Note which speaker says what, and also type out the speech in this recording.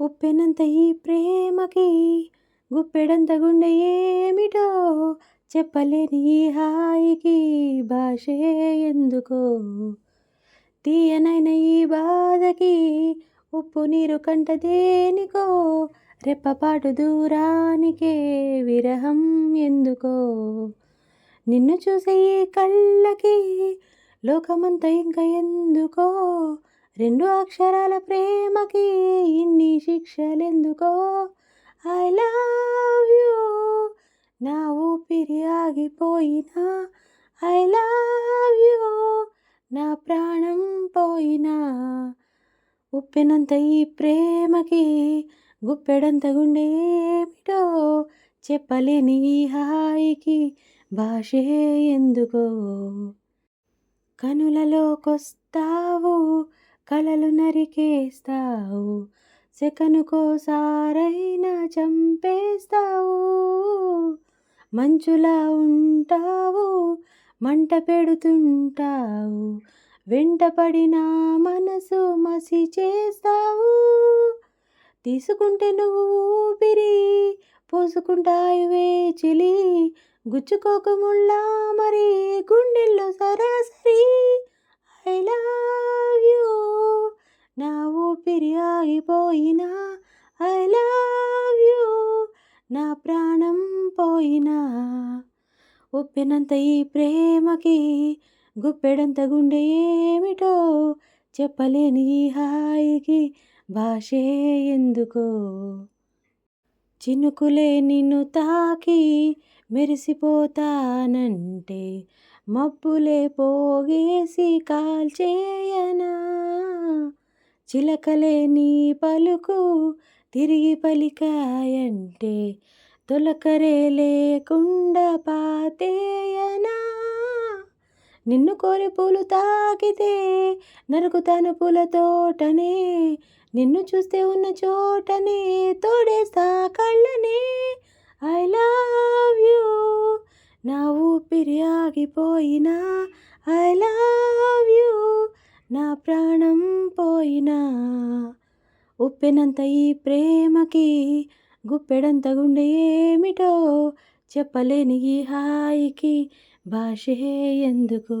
Speaker 1: ఉప్పెనంత ఈ ప్రేమకి గుప్పెడంత గుండె ఏమిటో చెప్పలేని ఈ హాయికి భాషే ఎందుకో? తీయనైన ఈ బాధకి ఉప్పు నీరు కంట దేనికో? రెప్పపాటు దూరానికే విరహం ఎందుకో? నిన్ను చూసే ఈ కళ్ళకి లోకమంతా ఇంకా ఎందుకో? రెండు అక్షరాల ప్రేమకి ఇన్ని శిక్షలెందుకో? ఐ లవ్ యూ నా ఊపిరి ఆగిపోయినా? ఐ లవ్ యూ నా ప్రాణం పోయినా? ఉప్పెనంత ఈ ప్రేమకి గుప్పెడంత గుండె ఏమిటో చెప్పలేని ఈ హాయికి భాషే ఎందుకో? కనులలోకొస్తావు కలలు నరికేస్తావు సెకనుకోసారైనా చంపేస్తావు. మంచులా ఉంటావు మంట పెడుతుంటావు వెంటపడిన మనసు మసి చేస్తావు తీసుకుంటే నువ్వు ఊపిరి పోసుకుంటాయువే వేచిలి గుచ్చుకోకముళ్ళా మరి గుండెల్లో సరాసరి. ఐలా ఊపిరి ఆగిపోయినా ఐ లవ్ యూ నా ప్రాణం పోయినా. ఉప్పినంత ఈ ప్రేమకి గుప్పెడంత గుండె ఏమిటో చెప్పలేని ఈ హాయికి భాషే ఎందుకో. చినుకులే నిన్ను తాకి మెరిసిపోతానంటే మబ్బులే పోగేసి కాల్చేయ చిలకలే నీ పలుకు తిరిగి పలికాయంటే తొలకరే లేకుండా పాతేయనా? నిన్ను కోరి పూలు తాకితే నరుకుతాను పూల తోటనే నిన్ను చూస్తే ఉన్న చోటనే తోడేస్తా కళ్ళనే. ఐ లవ్ యూ నా ఊపిరి ఆగిపోయినా ఐ లవ్ యూ నా ప్రాణం పోయినా ఉప్పెనంత ఈ ప్రేమకి గుప్పెడంత గుండె ఏమిటో చెప్పలేని ఈ హాయికి భాషే ఎందుకు?